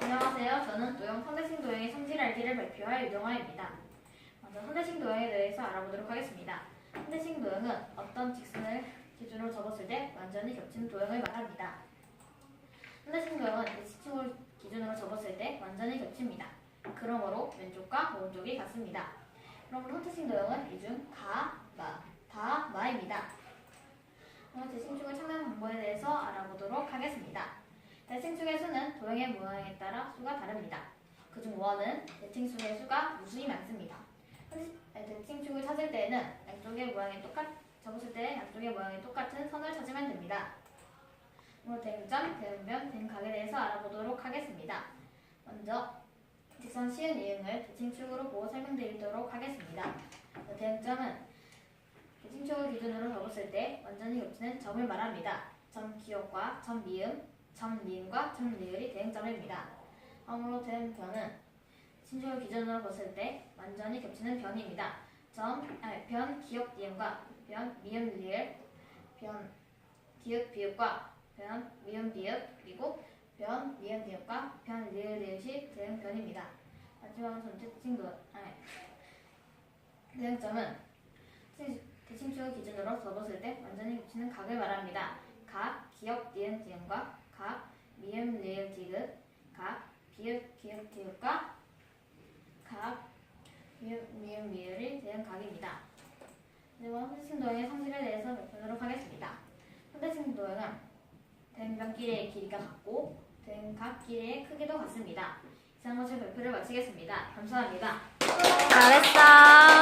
안녕하세요. 저는 도형 선대식 도형의 성질 알기를 발표할 유정화입니다. 먼저 선대식 도형에 대해서 알아보도록 하겠습니다. 선대식 도형은 어떤 직선을 기준으로 접었을 때 완전히 겹치는 도형을 말합니다. 선대식 도형은 대칭축을 기준으로 접었을 때 완전히 겹칩니다. 그러므로 왼쪽과 오른쪽이 같습니다. 그러므로 선대식 도형은 이중 가, 마, 다, 마입니다. 그럼 대칭축을 찾는 방법에 대해서 알아보도록 하겠습니다. 대칭축의 수는 도형의 모양에 따라 수가 다릅니다. 그중 원은 대칭축의 수가 무수히 많습니다. 대칭축을 찾을 때에는 양쪽의 모양이 똑같 접었을 때 양쪽의 모양이 똑같은 선을 찾으면 됩니다. 그리고 대응점, 대응변, 대응각에 대해서 알아보도록 하겠습니다. 먼저 직선 시은 이응을 대칭축으로 보고 설명드리도록 하겠습니다. 대응점은 대칭축을 기준으로 접었을 때 완전히 겹치는 점을 말합니다. 점 기역과 점 미음, 점 니은과 점 니을이 대응점입니다. 다음으로 대응변은 신축을 기준으로 봤을 때 완전히 겹치는 변입니다. 점, 아니, 변 기역 니은과 변 미음 리을, 변 디귿 비읍과 변 미음 비읍 그리고 변 미음 비읍과 변 리을 리을이 대응변입니다. 마지막으로 전체 칭도 아니 대응점은 치- 대칭축을 기준으로 접었을 때 완전히 겹치는 각을 말합니다. 각, 기역, 니은, 디은과 각, 미음, 리을, 디귿, 각, 비읍, 기역, 디귿과 각, 미음, 미음, 미을이 대응 각입니다. 그리고 선대칭 도형의 성질에 대해서 살펴보도록 하겠습니다. 선대칭 도형은 대응변 길이의 길이가 같고 대응각 길이의 크기도 같습니다. 이상 것을 발표를 마치겠습니다. 감사합니다. 잘했어.